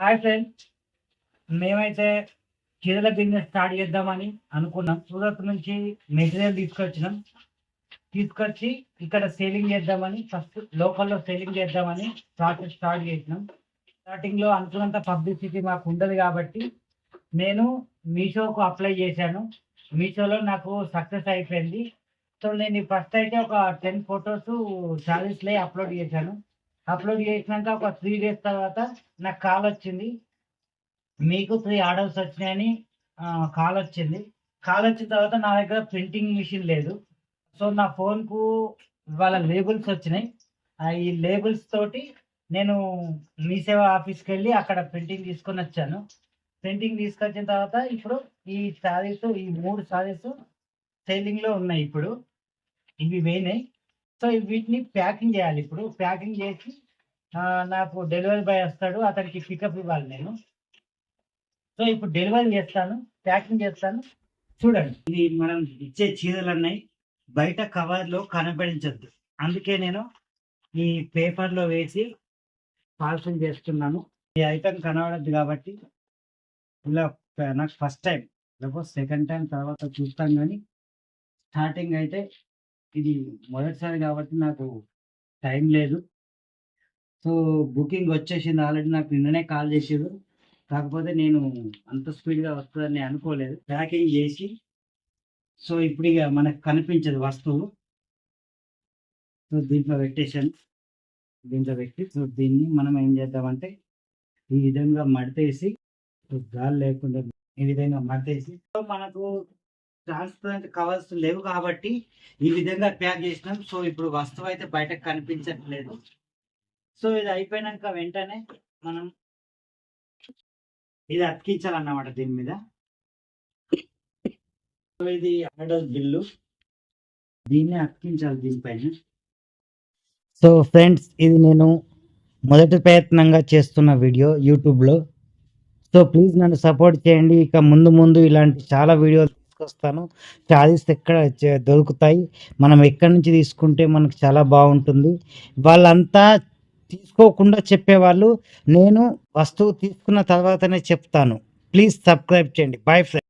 Hi friends మేమైతే చీరల business start చేద్దామని అనుకున్నాం. సూరత్ నుంచి మెటీరియల్ తీసుకొచ్చినాం. తీసుకొచ్చి ఇక్కడ సేలింగ్ చేద్దామని ఫస్ట్ లోకల్లో సేలింగ్ చేద్దామని స్టార్ట్ స్టార్ట్ చేసినాం. స్టార్టింగ్లో అనుకున్నంత పబ్లిసిటీ మాకు ఉండదు కాబట్టి నేను మీషోకు అప్లై చేశాను. మీషోలో నాకు సక్సెస్ అయిపోయింది. సో నేను ఫస్ట్ అయితే ఒక టెన్ ఫొటోస్ శారీస్లే అప్లోడ్ చేశాను. అప్లోడ్ చేసినాక ఒక త్రీ డేస్ తర్వాత నాకు కాల్ వచ్చింది. మీకు త్రీ ఆర్డర్స్ వచ్చినాయని కాల్ వచ్చింది. కాల్ వచ్చిన తర్వాత నా దగ్గర ప్రింటింగ్ మిషన్ లేదు. సో నా ఫోన్కు వాళ్ళ లేబుల్స్ వచ్చినాయి. ఆ ఈ లేబుల్స్ తోటి నేను మీ సేవ ఆఫీస్కి వెళ్ళి అక్కడ ప్రింటింగ్ తీసుకొని వచ్చాను. ప్రింటింగ్ తీసుకొచ్చిన తర్వాత ఇప్పుడు ఈ శారీస్ ఈ మూడు శారీస్ సేలింగ్లో ఉన్నాయి ఇప్పుడు. ఇవి పోయినాయి సో వీటిని ప్యాకింగ్ చేయాలి ఇప్పుడు. ప్యాకింగ్ చేసి నాకు డెలివరీ బాయ్ వస్తాడు అతనికి పికప్ ఇవ్వాలి నేను. సో ఇప్పుడు డెలివరీ చేస్తాను ప్యాకింగ్ చేస్తాను. చూడండి. ఇది మనం ఇచ్చే చీరలు అన్నాయి బయట కవర్లో కనపడించద్దు అందుకే నేను ఈ పేపర్లో వేసి పార్సల్ చేస్తున్నాను. ఈ ఐటమ్ కనబడద్దు కాబట్టి ఇలా నాకు ఫస్ట్ టైం లేకపోతే సెకండ్ టైం తర్వాత చూస్తాం కానీ స్టార్టింగ్ అయితే ఇది మొదటిసారి కాబట్టి నాకు టైం లేదు. సో బుకింగ్ వచ్చేసింది ఆల్రెడీ నాకు నిన్ననే కాల్ చేసారు కాకపోతే నేను అంత స్పీడ్గా వస్తుందని అనుకోలేదు. ప్యాకింగ్ చేసి సో ఇప్పుడు ఇక మనకు కనిపించదు వస్తువు. సో దీంట్లో పెట్టేసాను దీంట్లో పెట్టి సో దీన్ని మనం ఏం చేద్దామంటే ఈ విధంగా మడతేసి గాలి లేకుండా ఈ విధంగా మడతేసి సో మనకు ట్రాన్స్పరెంట్ కవర్స్ లేవు కాబట్టి ఈ విధంగా ప్యాక్ చేసినాం. సో ఇప్పుడు వస్తువు అయితే బయటకు కనిపించట్లేదు. సో ఇది అయిపోయినాక వెంటనే మనం ఇది అతికించాలన్నమాట దీని మీద. సో ఇది ఆర్డర్ బిల్లు. దీన్ని అతికించాలి దీనిపైన. సో ఫ్రెండ్స్ ఇది నేను మొదటి ప్రయత్నంగా చేస్తున్న వీడియో యూట్యూబ్లో. సో ప్లీజ్ నన్ను సపోర్ట్ చేయండి. ఇక ముందు ముందు ఇలాంటి చాలా వీడియోలు తీసుకొస్తాను. చార్జెస్ ఎక్కడ దొరుకుతాయి. మనం ఎక్కడి నుంచి తీసుకుంటే మనకు చాలా బాగుంటుంది. వాళ్ళంతా తీసుకోకుండా చెప్పేవాళ్ళు నేను వస్తువు తీసుకున్న తర్వాతనే చెప్తాను. ప్లీజ్ సబ్స్క్రైబ్ చేయండి. Bye friend